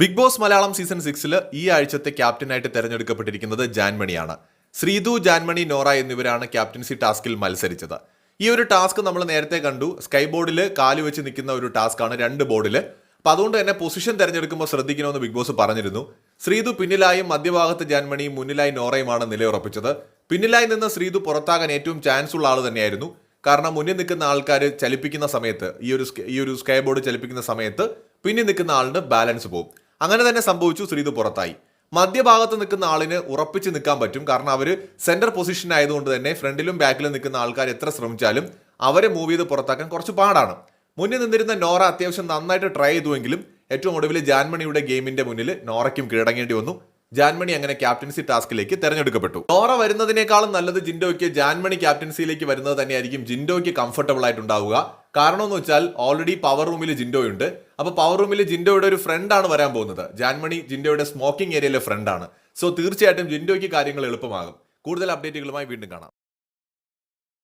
Big boss Malayalam season സിക്സിൽ ഈ ആഴ്ചത്തെ ക്യാപ്റ്റനായിട്ട് തെരഞ്ഞെടുക്കപ്പെട്ടിരിക്കുന്നത് ജാൻമണിയാണ്. ശ്രീതു ജാൻമണി നോറ എന്നിവരാണ് ക്യാപ്റ്റൻസി ടാസ്കിൽ മത്സരിച്ചത്. ഈ ഒരു ടാസ്ക് നമ്മൾ നേരത്തെ കണ്ടു. സ്കൈ ബോർഡിൽ കാൽ വെച്ച് നിൽക്കുന്ന ഒരു ടാസ്ക്കാണ് രണ്ട് ബോർഡിൽ. അപ്പം അതുകൊണ്ട് തന്നെ പൊസിഷൻ തിരഞ്ഞെടുക്കുമ്പോൾ ശ്രദ്ധിക്കണമെന്ന് ബിഗ് ബോസ് പറഞ്ഞിരുന്നു. ശ്രീതു പിന്നിലായും മധ്യഭാഗത്ത് ജാൻമണിയും മുന്നിലായി നോറയുമാണ് നിലയുറപ്പിച്ചത്. പിന്നിലായി നിന്ന് ശ്രീതു പുറത്താകാൻ ഏറ്റവും ചാൻസ് ഉള്ള ആൾ തന്നെയായിരുന്നു. കാരണം മുന്നിൽ നിൽക്കുന്ന ആൾക്കാർ ചലിപ്പിക്കുന്ന സമയത്ത് ഈ ഒരു ഈ ഒരു സ്കൈ ബോർഡ് ചലിപ്പിക്കുന്ന സമയത്ത് പിന്നിൽ നിൽക്കുന്ന ആളുടെ ബാലൻസ് പോകും. അങ്ങനെ തന്നെ സംഭവിച്ചു ശ്രീതു പുറത്തായി. മധ്യഭാഗത്ത് നിൽക്കുന്ന ആളിന് ഉറപ്പിച്ച് നിൽക്കാൻ പറ്റും. കാരണം അവർ സെന്റർ പൊസിഷൻ ആയതുകൊണ്ട് തന്നെ ഫ്രണ്ടിലും ബാക്കിലും നിൽക്കുന്ന ആൾക്കാർ എത്ര ശ്രമിച്ചാലും അവരെ മൂവ് ചെയ്ത് പുറത്താക്കാൻ കുറച്ച് പാടാണ്. മുന്നിൽ നിന്നിരുന്ന നോറ അത്യാവശ്യം നന്നായിട്ട് ട്രൈ ചെയ്തുവെങ്കിലും ഏറ്റവും ഒടുവിൽ ജാൻമണിയുടെ ഗെയിമിന്റെ മുന്നിൽ നോറയ്ക്കും കീഴടങ്ങേണ്ടി വന്നു. ജാൻമണി അങ്ങനെ ക്യാപ്റ്റൻസി ടാസ്കിലേക്ക് തെരഞ്ഞെടുക്കപ്പെട്ടു. ഡോറ വരുന്നതിനേക്കാളും നല്ലത് ജിൻഡോയ്ക്ക് ജാൻമണി ക്യാപ്റ്റൻസിയിലേക്ക് വരുന്നത് തന്നെയായിരിക്കും ജിൻഡോയ്ക്ക് കംഫർട്ടബിൾ ആയിട്ടുണ്ടാവുക കാരണം എന്ന് വെച്ചാൽ ഓൾറെഡി പവർ റൂമിൽ ജിൻഡോ ഉണ്ട് അപ്പൊ പവർ റൂമിൽ ജിൻഡോയുടെ ഒരു ഫ്രണ്ട് ആണ് വരാൻ പോകുന്നത്. ജാൻമണി ജിൻഡോയുടെ സ്മോക്കിംഗ് ഏരിയയിലെ ഫ്രണ്ടാണ് സോ തീർച്ചയായിട്ടും ജിൻഡോയ്ക്ക് കാര്യങ്ങൾ എളുപ്പമാകും. കൂടുതൽ അപ്ഡേറ്റുകളുമായി വീണ്ടും കാണാം.